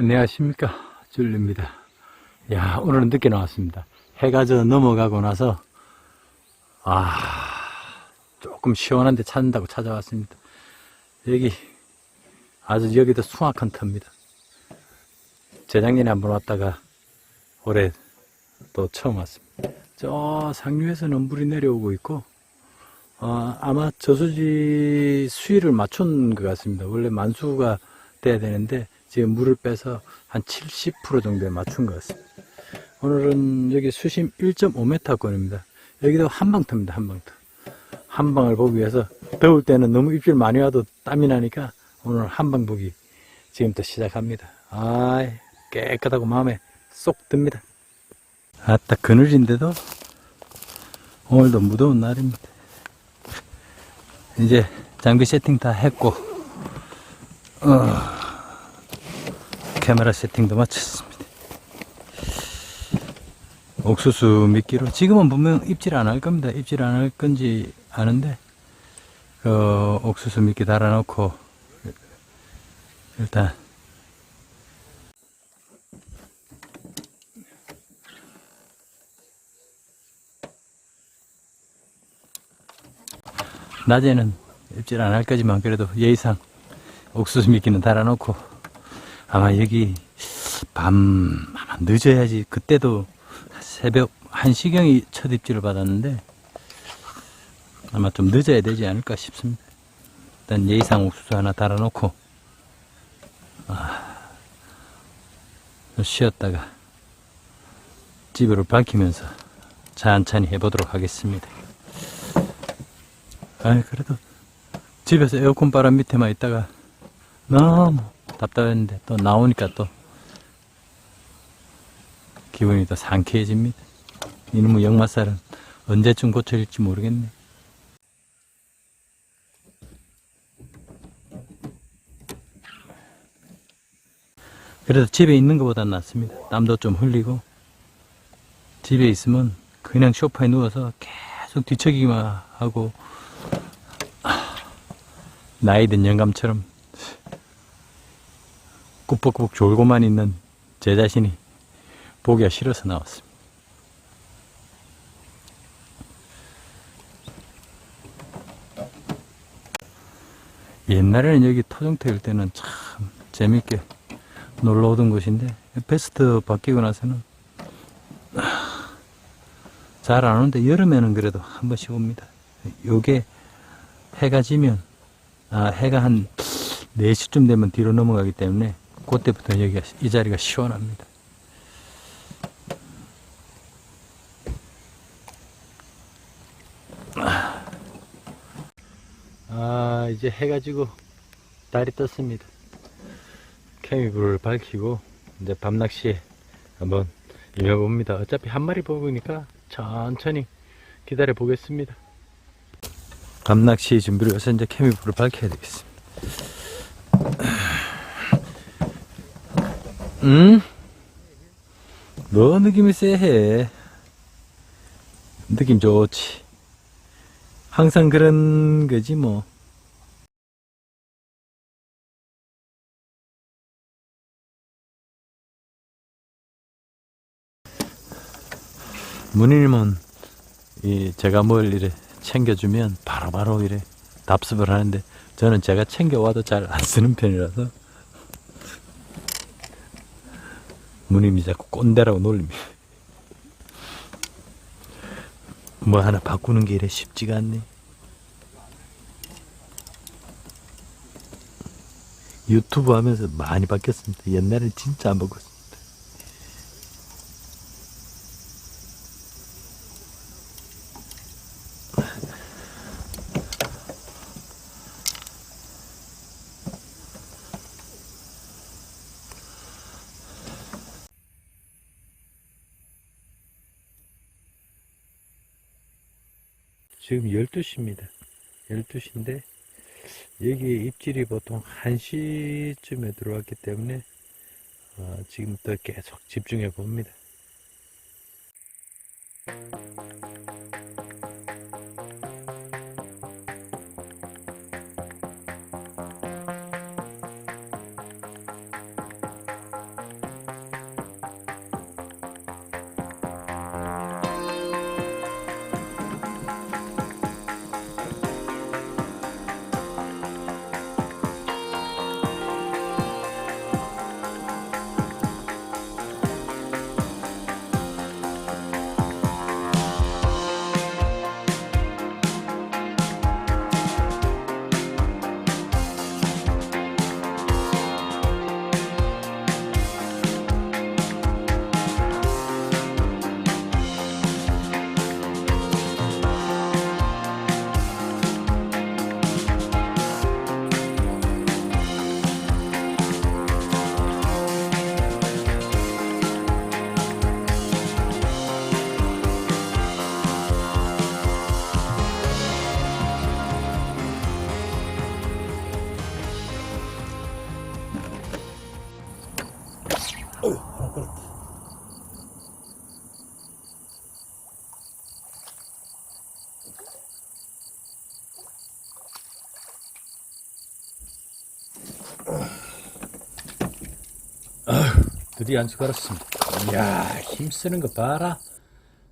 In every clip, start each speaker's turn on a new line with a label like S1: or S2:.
S1: 안녕하십니까. 줄리입니다. 야 오늘은 늦게 나왔습니다. 해가 저 넘어가고 나서 아 조금 시원한 데 찾는다고 찾아왔습니다. 여기 아주 여기도 숭악한 터입니다. 재작년에 한번 왔다가 올해 또 처음 왔습니다. 저 상류에서는 물이 내려오고 있고 어, 아마 저수지 수위를 맞춘 것 같습니다. 원래 만수가 돼야 되는데 지금 물을 빼서 한 70% 정도에 맞춘 것 같습니다. 오늘은 여기 수심 1.5m권입니다. 여기도 한방터입니다. 한방터. 한방을 보기 위해서 더울 때는 너무 입질 많이 와도 땀이 나니까 오늘 한방 보기 지금부터 시작합니다. 아 깨끗하고 마음에 쏙 듭니다. 아따 그늘인데도 오늘도 무더운 날입니다. 이제 장비 세팅 다 했고 어, 카메라 세팅도 마쳤습니다. 옥수수 미끼로 지금은 분명 입질 안 할 겁니다. 입질 안 할 건지 아는데 그 옥수수 미끼 달아놓고 일단 낮에는 입질 안 할 거지만 그래도 예의상 옥수수 미끼는 달아놓고 아마 여기 밤 아마 늦어야지 그때도 새벽 1시경이 첫 입질을 받았는데 아마 좀 늦어야 되지 않을까 싶습니다. 일단 예의상 옥수수 하나 달아놓고 아, 좀 쉬었다가 집으로 밝히면서 천천히 해보도록 하겠습니다. 아 그래도 집에서 에어컨 바람 밑에만 있다가 너무 답답했는데 또 나오니까 또 기분이 더 상쾌해집니다. 이놈의 역마살은 언제쯤 고쳐질지 모르겠네. 그래도 집에 있는 것보다 낫습니다. 땀도 좀 흘리고 집에 있으면 그냥 소파에 누워서 계속 뒤척이기만 하고 아, 나이 든 영감처럼 꾸벅꾸벅 졸고만 있는 제 자신이 보기가 싫어서 나왔습니다. 옛날에는 여기 토종태일 때는 참 재밌게 놀러 오던 곳인데 베스트 바뀌고 나서는 잘 안 오는데 여름에는 그래도 한 번씩 옵니다. 요게 해가 지면 아 해가 한 4시쯤 되면 뒤로 넘어가기 때문에 그때부터 여기가 이 자리가 시원합니다. 아 이제 해가 지고 달이 떴습니다. 케미불을 밝히고 이제 밤낚시에 한번 임해봅니다. 어차피 한 마리 뽑으니까 천천히 기다려 보겠습니다. 밤낚시 준비를 해서 이제 케미불을 밝혀야 되겠습니다. 응? 뭐 느낌이 쎄해. 느낌 좋지. 항상 그런 거지 뭐. 문일몬 이 제가 뭘 이래 챙겨주면 바로 바로 이래 답습을 하는데 저는 제가 챙겨와도 잘 안 쓰는 편이라서 문임이 자꾸 꼰대라고 놀립니다. 뭐 하나 바꾸는 게 이래 쉽지가 않네. 유튜브 하면서 많이 바뀌었습니다. 옛날엔 진짜 안 바꿨습니 지금 12시입니다. 12시인데 여기 입질이 보통 1시쯤에 들어왔기 때문에 어, 지금부터 계속 집중해 봅니다. 드디어 안수 걸었습니다. 이야, 힘쓰는 거 봐라.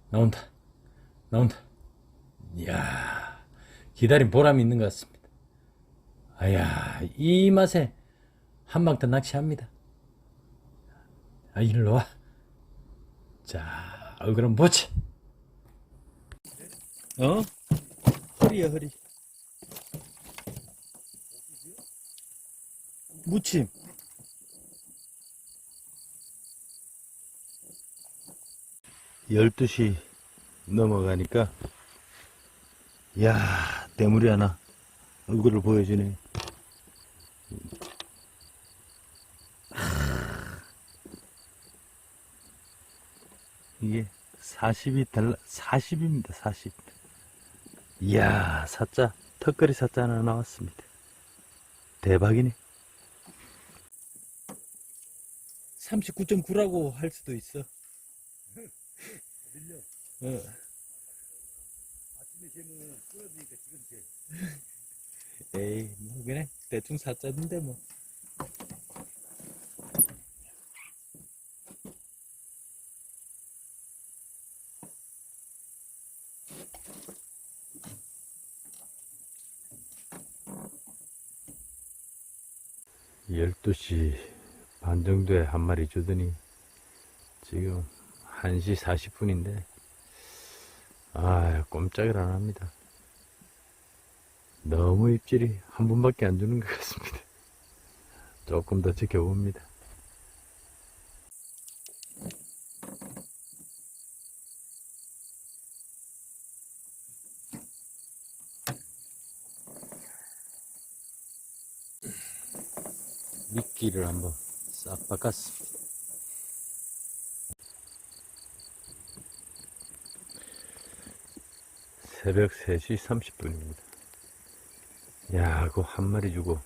S1: 나온다. 나온다. 이야, 기다린 보람이 있는 것 같습니다. 아야, 이 맛에 한방 더 낚시합니다. 아, 일로 와. 자, 얼굴은 뭐지? 어? 허리야, 허리. 무침. 열두 시 넘어가니까, 야 대물이 하나 얼굴을 보여주네. 이게 40이 달라, 40입니다, 40. 이야, 사자, 턱걸이 사자 하나 나왔습니다. 대박이네. 39.9라고 할 수도 있어. 밀려. 어. 아침에 재면 끊어지니까 지금 재. 에이, 뭐, 그냥 대충 사자인데 뭐. 열두 시 반 정도에 한 마리 주더니 지금 1시 40분인데 아 꼼짝을 안 합니다. 너무 입질이 한 분밖에 안 주는 것 같습니다. 조금 더 지켜봅니다. 미끼를 한번 싹 바꿨습니다. 새벽 3시 30분입니다. 야, 그거 한 마리 주고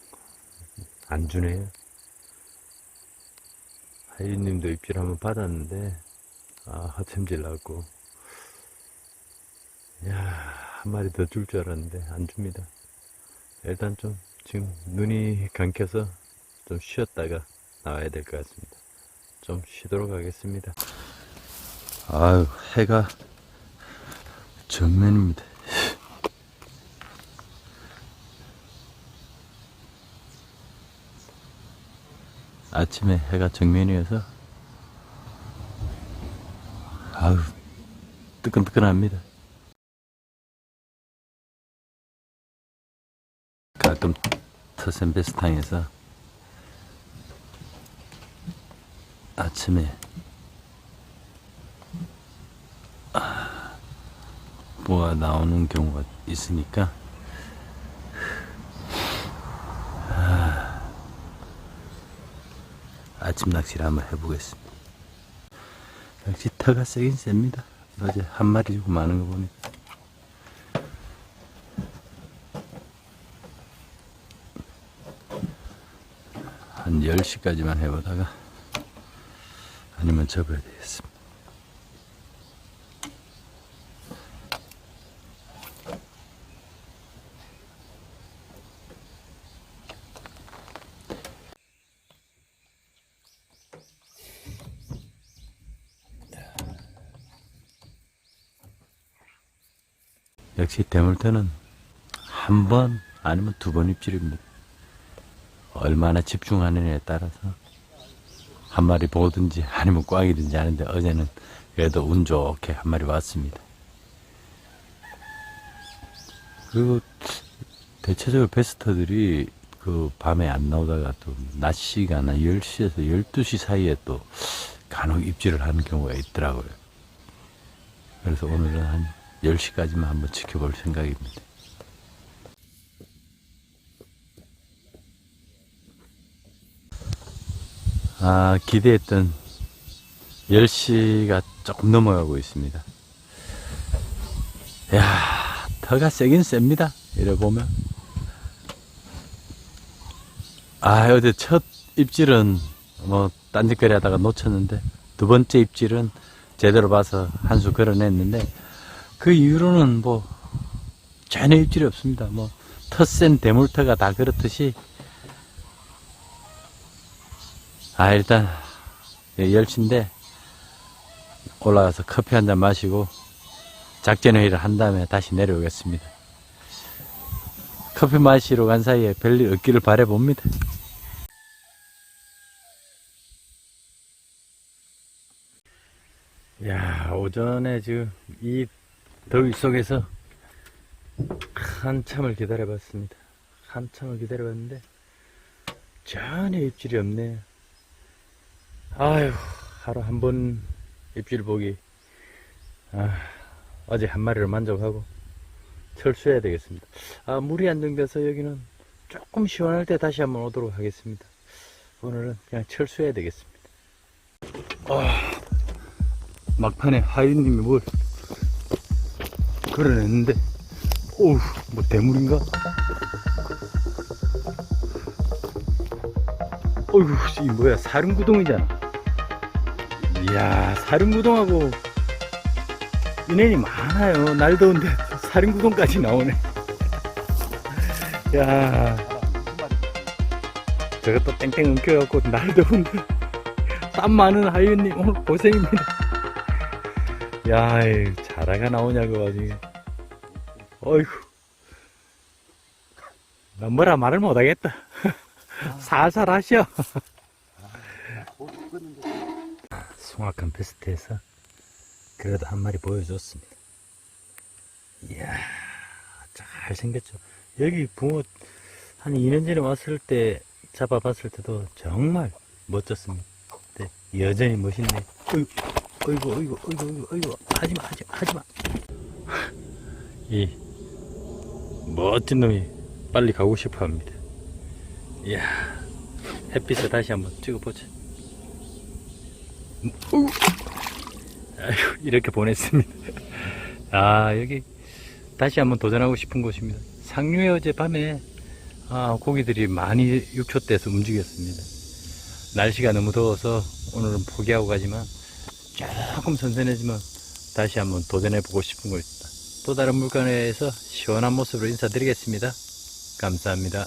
S1: 안 주네요. 하이님도 입질 한번 받았는데 아, 하챔질 나고 야, 한 마리 더 줄 줄 알았는데 안 줍니다. 일단 좀 지금 눈이 감겨서 좀 쉬었다가 나와야 될 것 같습니다. 좀 쉬도록 하겠습니다. 아유, 해가 정면입니다. 아침에 해가 정면이어서 아유 뜨끈뜨끈합니다. 가끔 터센베스탕에서 아침에 아, 뭐가 나오는 경우가 있으니까 아침 낚시를 한번 해보겠습니다. 역시 터가 세긴 셉니다. 어제 한 마리 주고 많은 거 보니까. 한 10시까지만 해보다가 아니면 접어야 되겠습니다. 역시 대물터는 한 번 아니면 두 번 입질입니다. 얼마나 집중하느냐에 따라서 한 마리 보든지 아니면 꽝이든지 하는데 어제는 그래도 운 좋게 한 마리 왔습니다. 그리고 대체적으로 베스터들이 그 밤에 안 나오다가 또 낮 시간 한 10시에서 12시 사이에 또 간혹 입질을 하는 경우가 있더라고요. 그래서 오늘은 한 10시까지만 한번 지켜볼 생각입니다. 아, 기대했던 10시가 조금 넘어가고 있습니다. 야 터가 세긴 셉니다. 이래 보면. 아, 어제 첫 입질은 뭐 딴짓거리 하다가 놓쳤는데 두 번째 입질은 제대로 봐서 한 수 걸어냈는데 그 이후로는 뭐 전혀 입질이 없습니다. 뭐 텃센 대물터가 다 그렇듯이 아 일단 여기 10시인데 올라가서 커피 한 잔 마시고 작전회의를 한 다음에 다시 내려오겠습니다. 커피 마시러 간 사이에 별일 없기를 바라봅니다. 야, 오전에 지금 이 더위 속에서 한참을 기다려봤습니다. 한참을 기다려봤는데 전혀 입질이 없네요. 아유, 하루 한 번 입질 보기. 아, 어제 한 마리를 만족하고 철수해야 되겠습니다. 아, 물이 안정돼서 여기는 조금 시원할 때 다시 한번 오도록 하겠습니다. 오늘은 그냥 철수해야 되겠습니다. 아, 막판에 하윤님이 뭘 걸어냈는데, 오우, 뭐 대물인가? 어휴, 이 뭐야, 사륜구동이잖아. 이야, 사륜구동하고 인연이 많아요. 날 더운데 사륜구동까지 나오네. 야, 저것도 땡땡 엉켜갖고 날 더운데 땀 많은 하윤님 오늘 고생입니다. 야, 이 자라가 나오냐고 아주. 어이구. 나 뭐라 말을 못하겠다. 살살 하셔. 숭악한 베스트에서 그래도 한 마리 보여줬습니다. 이야, 잘 생겼죠. 여기 붕어 한 2년 전에 왔을 때 잡아봤을 때도 정말 멋졌습니다. 근데 여전히 멋있네. 어이구, 어이구, 어이구, 어이구, 어이구, 어이구, 하지마, 하지마, 하지마. 이 멋진 놈이 빨리 가고 싶어 합니다. 이야, 햇빛을 다시 한번 찍어보자. 어우. 아이고, 이렇게 보냈습니다. 아, 여기 다시 한번 도전하고 싶은 곳입니다. 상류에 어젯밤에 아, 고기들이 많이 육초대에서 움직였습니다. 날씨가 너무 더워서 오늘은 포기하고 가지만 조금 선선해지면 다시 한번 도전해 보고 싶은 곳 있다. 또 다른 물건에서 시원한 모습으로 인사드리겠습니다. 감사합니다.